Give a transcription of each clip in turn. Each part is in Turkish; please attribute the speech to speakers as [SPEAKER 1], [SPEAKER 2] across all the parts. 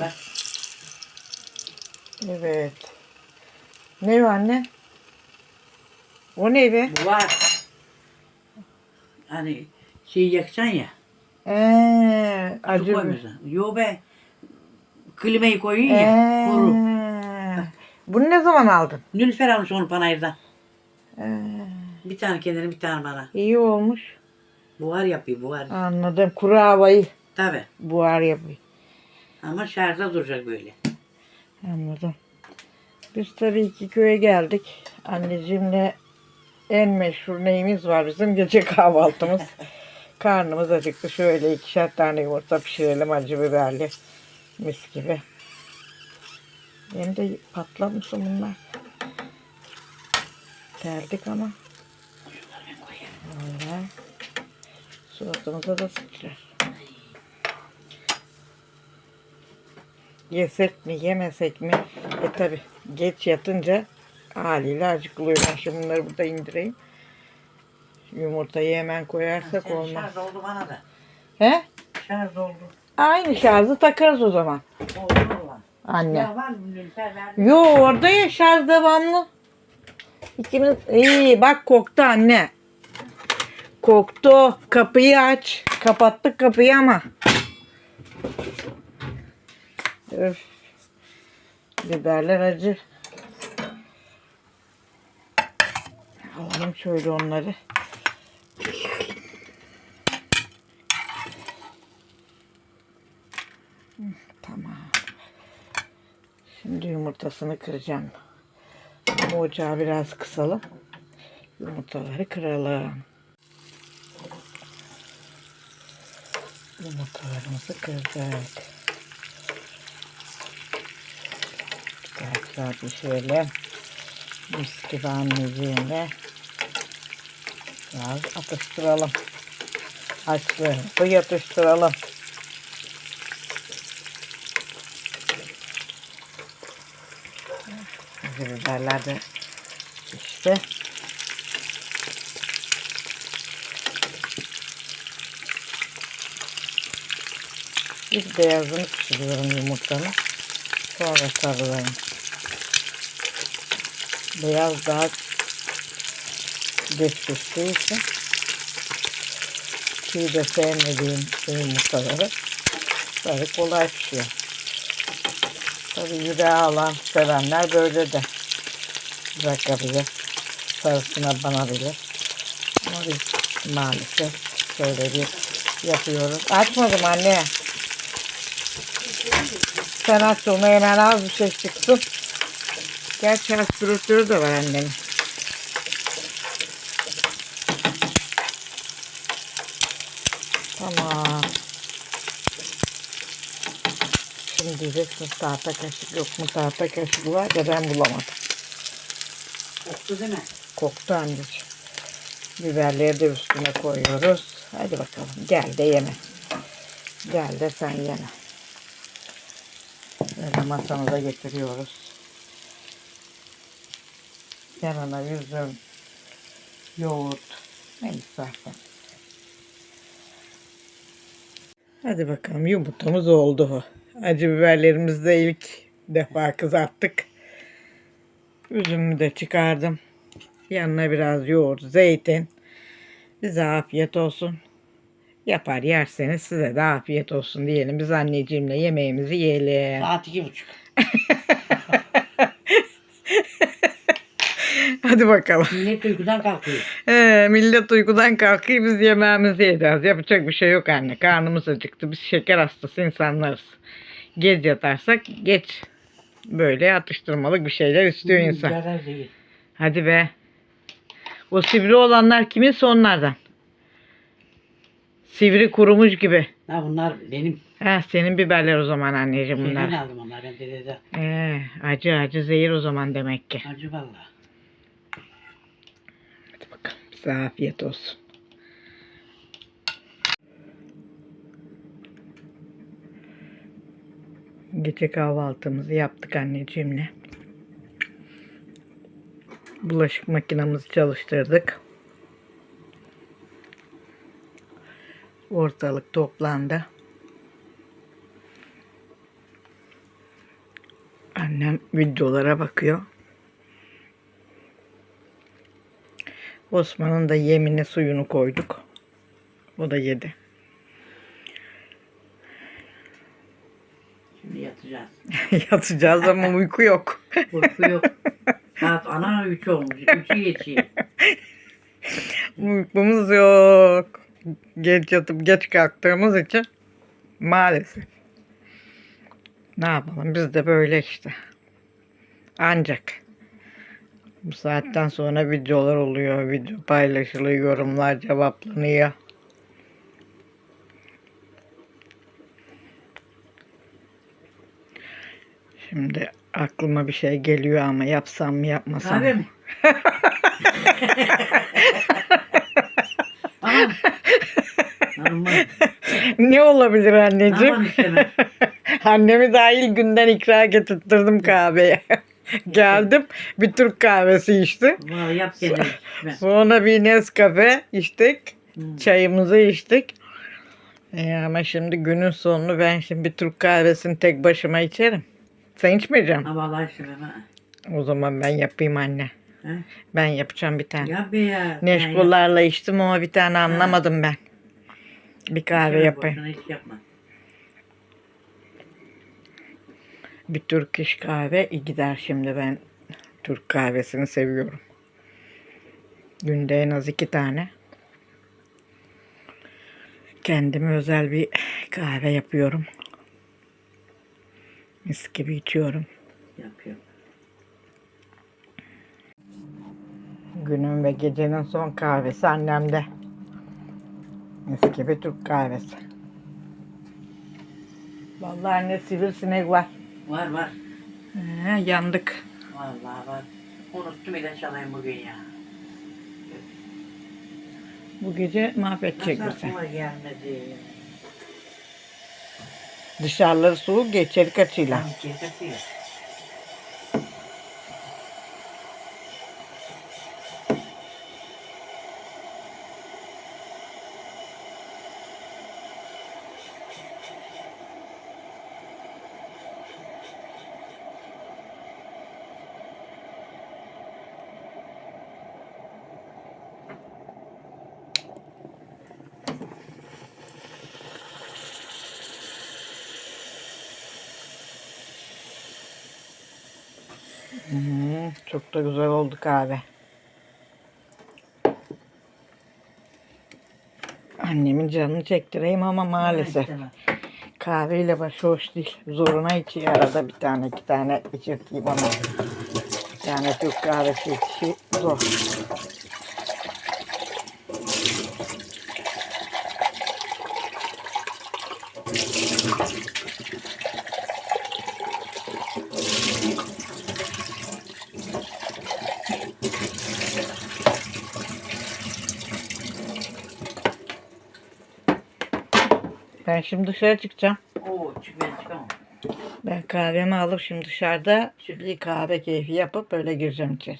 [SPEAKER 1] Bak.
[SPEAKER 2] Evet. Ne o anne? O ne be?
[SPEAKER 1] Bu var. Hani şey yakacaksın ya.
[SPEAKER 2] Ee,
[SPEAKER 1] Su
[SPEAKER 2] acı bir.
[SPEAKER 1] koymuyorsun. Yo be. Klimayı koyun ya. Kuru.
[SPEAKER 2] Ee, bunu ne zaman aldın?
[SPEAKER 1] Nülfer almış onu panayırdan.
[SPEAKER 2] Ee,
[SPEAKER 1] Bir tane kendine bir tane bana.
[SPEAKER 2] iyi olmuş.
[SPEAKER 1] Buhar yapıyor buhar.
[SPEAKER 2] Anladım. Kuru havayı
[SPEAKER 1] Tabi.
[SPEAKER 2] buhar yapıyor.
[SPEAKER 1] Ama şarjda duracak böyle.
[SPEAKER 2] Anladım. Biz tabii ki köye geldik. Anneciğimle en meşhur neyimiz var bizim gece kahvaltımız. Karnımız acıktı. Şöyle ikişer tane yumurta pişirelim acı biberli. Mis gibi. Hem de patlamışsın bunlar. Geldik ama. Öyle. Suratımıza da sıçrar. Yesek mi yemesek mi? E tabi geç yatınca haliyle acıkılıyor. Ben şimdi bunları burada indireyim. Yumurtayı hemen koyarsak
[SPEAKER 1] Senin
[SPEAKER 2] olmaz.
[SPEAKER 1] Şarj oldu bana da.
[SPEAKER 2] He?
[SPEAKER 1] Şarj oldu.
[SPEAKER 2] Aynı şarjı takarız o zaman.
[SPEAKER 1] Oldu valla.
[SPEAKER 2] Anne.
[SPEAKER 1] Ya var mı Nülfer verdi.
[SPEAKER 2] Yo orada ya şarj devamlı. İkimiz iyi bak koktu anne. Koktu. Kapıyı aç. Kapattık kapıyı ama. Öf. Biberler acı. Alalım şöyle onları. Tamam. Şimdi yumurtasını kıracağım. Ama ocağı biraz kısalım. Yumurtaları kıralım. Yumurtalarımızı kırdık. Güzel pişirelim. Mis gibi anneciğimle. Biraz atıştıralım. Açlığımızı yatıştıralım. Acı biberler de pişti. İlk beyazını pişiriyorum yumurtanın. Sonra sarılarım. Beyaz daha geç piştiği için çiğ de sevmediğim yumurtaları böyle kolay pişiyor. Tabii yüreği alan sevenler böyle de bırakabilir. Sarısına banabilir. Ama biz maalesef şöyle bir yapıyoruz. Açmadım anne. Sen aç onu hemen az bir şey çıksın. Gerçi aspiratörü de var annemin. Tamam. Şimdi diyeceksiniz tahta kaşık yok mu? Tahta kaşık var da ben bulamadım.
[SPEAKER 1] Koktu değil mi?
[SPEAKER 2] Koktu anneciğim. Biberleri de üstüne koyuyoruz. Hadi bakalım gel de yeme. Gel de sen yeme. Böyle masamıza getiriyoruz. Yanına üzüm, yoğurt, ne istersen. Hadi bakalım yumurtamız oldu. Acı biberlerimizi de ilk defa kızarttık. Üzümümü de çıkardım. Yanına biraz yoğurt, zeytin. Bize afiyet olsun. Yapar yerseniz size de afiyet olsun diyelim. Biz anneciğimle yemeğimizi yiyelim.
[SPEAKER 1] Saat iki buçuk.
[SPEAKER 2] Hadi bakalım.
[SPEAKER 1] Millet uykudan kalkıyor.
[SPEAKER 2] Ee, millet uykudan kalkıyor biz yemeğimizi yiyeceğiz. Yapacak bir şey yok anne. Karnımız acıktı. Biz şeker hastası insanlarız. Geç yatarsak geç böyle atıştırmalık bir şeyler istiyor insan.
[SPEAKER 1] Zarar değil.
[SPEAKER 2] Hadi be. O sivri olanlar kiminse onlardan. Sivri kurumuş gibi.
[SPEAKER 1] Ha bunlar benim.
[SPEAKER 2] Ha senin biberler o zaman anneciğim
[SPEAKER 1] Şeyden
[SPEAKER 2] bunlar.
[SPEAKER 1] aldım onları ben dededen.
[SPEAKER 2] Ee, acı acı zehir o zaman demek ki.
[SPEAKER 1] Acı valla.
[SPEAKER 2] Size afiyet olsun. Gece kahvaltımızı yaptık anneciğimle. Bulaşık makinamızı çalıştırdık. Ortalık toplandı. Annem videolara bakıyor. Osman'ın da yemine suyunu koyduk. O da yedi.
[SPEAKER 1] Şimdi yatacağız.
[SPEAKER 2] Yatacağız ama uyku yok.
[SPEAKER 1] Korku yok. Saat ana 3 olmuş. 3'ü geçiyor.
[SPEAKER 2] Uykumuz yok. Geç yatıp geç kalktığımız için maalesef. Ne yapalım biz de böyle işte. Ancak bu saatten sonra videolar oluyor. Video paylaşılıyor, yorumlar cevaplanıyor. Şimdi aklıma bir şey geliyor ama yapsam mı yapmasam
[SPEAKER 1] Kahve
[SPEAKER 2] mı?
[SPEAKER 1] mi?
[SPEAKER 2] Ne olabilir anneciğim?
[SPEAKER 1] Aman istemem.
[SPEAKER 2] Annemi dahil günden ikra getirttirdim kahveye. Geldim bir Türk kahvesi içti.
[SPEAKER 1] Vallahi yap. Ben.
[SPEAKER 2] Sonra bir Nescafe içtik.
[SPEAKER 1] Hmm.
[SPEAKER 2] Çayımızı içtik. E ama şimdi günün sonunu ben şimdi bir Türk kahvesini tek başıma içerim. Sen içmeyeceksin.
[SPEAKER 1] Ha vallahi ha.
[SPEAKER 2] O zaman ben yapayım anne.
[SPEAKER 1] He?
[SPEAKER 2] Ben yapacağım bir tane.
[SPEAKER 1] Yap ya.
[SPEAKER 2] Neşkullarla içtim ama bir tane anlamadım ben. Bir kahve
[SPEAKER 1] Şöyle
[SPEAKER 2] yapayım.
[SPEAKER 1] boşuna hiç yapma.
[SPEAKER 2] Bir Türk iş kahve iyi gider şimdi ben Türk kahvesini seviyorum. Günde en az iki tane. Kendime özel bir kahve yapıyorum. Mis gibi içiyorum.
[SPEAKER 1] Yapıyorum.
[SPEAKER 2] Günün ve gecenin son kahvesi annemde. Mis gibi Türk kahvesi. Vallahi anne sivrisinek var.
[SPEAKER 1] Var var.
[SPEAKER 2] Ee, yandık.
[SPEAKER 1] Vallahi var. Unuttum ilaç alayım bugün ya.
[SPEAKER 2] Bu gece mahvedecek
[SPEAKER 1] Nasıl
[SPEAKER 2] bizi.
[SPEAKER 1] aklıma gelmedi?
[SPEAKER 2] Dışarıları soğuk geçeri kaçıyla.
[SPEAKER 1] Tam ya.
[SPEAKER 2] Hmm, çok da güzel oldu kahve. Annemin canını çektireyim ama maalesef kahveyle başı hoş değil. Zoruna içi arada bir tane iki tane içirteyim ama bir tane Türk kahvesi içi zor. Ben şimdi dışarı çıkacağım.
[SPEAKER 1] Oo çık ben çıkamam.
[SPEAKER 2] Ben kahvemi alıp şimdi dışarıda bir kahve keyfi yapıp böyle gireceğim içeri.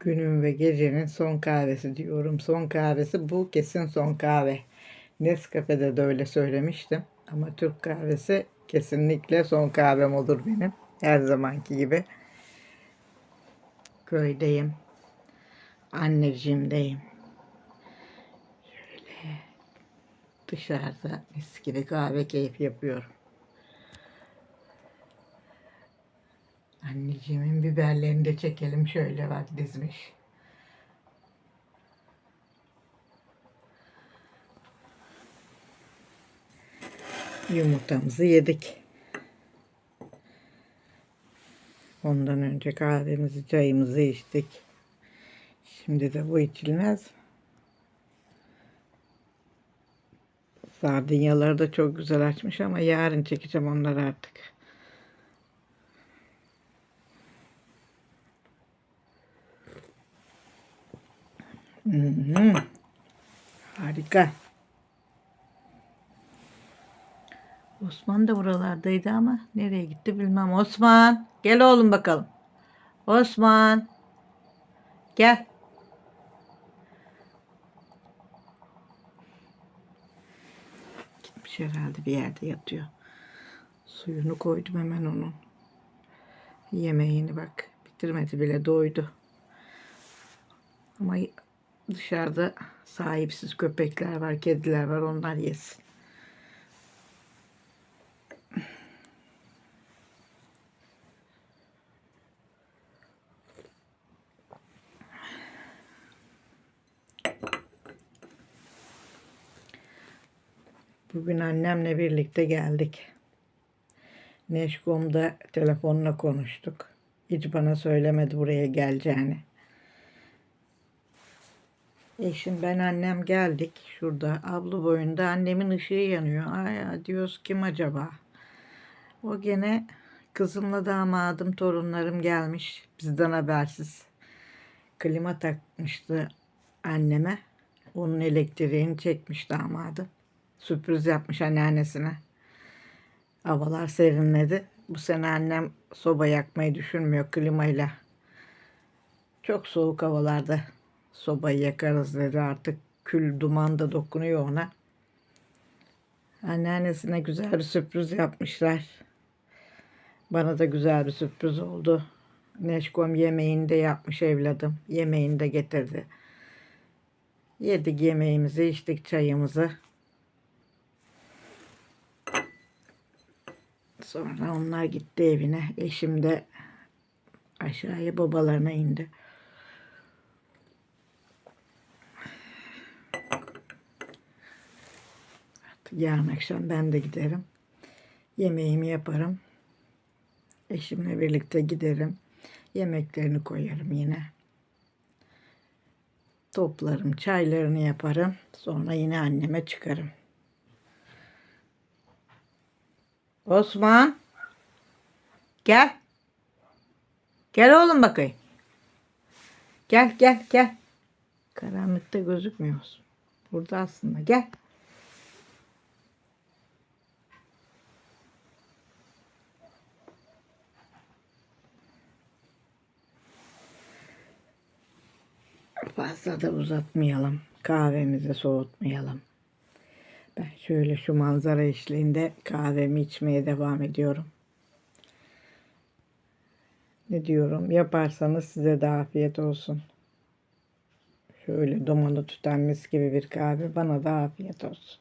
[SPEAKER 2] Günün ve gecenin son kahvesi diyorum. Son kahvesi bu kesin son kahve. Nescafe'de de öyle söylemiştim. Ama Türk kahvesi kesinlikle son kahvem olur benim. Her zamanki gibi. Köydeyim. Anneciğimdeyim. Şöyle dışarıda mis kahve keyfi yapıyorum. Anneciğimin biberlerini de çekelim şöyle bak dizmiş. Yumurtamızı yedik. Ondan önce kahvemizi, çayımızı içtik. Şimdi de bu içilmez. Sardunyaları da çok güzel açmış ama yarın çekeceğim onları artık. Mhm. Harika. Osman da buralardaydı ama nereye gitti bilmem. Osman gel oğlum bakalım. Osman gel. Gitmiş herhalde bir yerde yatıyor. Suyunu koydum hemen onun. Yemeğini bak. Bitirmedi bile doydu. Ama dışarıda sahipsiz köpekler var, kediler var. Onlar yesin. Bugün annemle birlikte geldik. Neşkom'da telefonla konuştuk. Hiç bana söylemedi buraya geleceğini. Eşim ben annem geldik. Şurada ablu boyunda annemin ışığı yanıyor. Ay diyoruz kim acaba? O gene kızımla damadım torunlarım gelmiş bizden habersiz. Klima takmıştı anneme. Onun elektriğini çekmiş damadım. Sürpriz yapmış anneannesine. Havalar serinledi. Bu sene annem soba yakmayı düşünmüyor klimayla. Çok soğuk havalarda sobayı yakarız dedi artık. Kül duman da dokunuyor ona. Anneannesine güzel bir sürpriz yapmışlar. Bana da güzel bir sürpriz oldu. Neşkom yemeğini de yapmış evladım. Yemeğini de getirdi. Yedik yemeğimizi, içtik çayımızı. Sonra onlar gitti evine. Eşim de aşağıya babalarına indi. Yarın akşam ben de giderim. Yemeğimi yaparım. Eşimle birlikte giderim. Yemeklerini koyarım yine. Toplarım, çaylarını yaparım. Sonra yine anneme çıkarım. Osman. Gel. Gel oğlum bakayım. Gel gel gel. Karanlıkta gözükmüyorsun. Burada aslında gel. Fazla da uzatmayalım. Kahvemizi soğutmayalım. Şöyle şu manzara eşliğinde kahvemi içmeye devam ediyorum. Ne diyorum? Yaparsanız size de afiyet olsun. Şöyle dumanı tüten mis gibi bir kahve bana da afiyet olsun.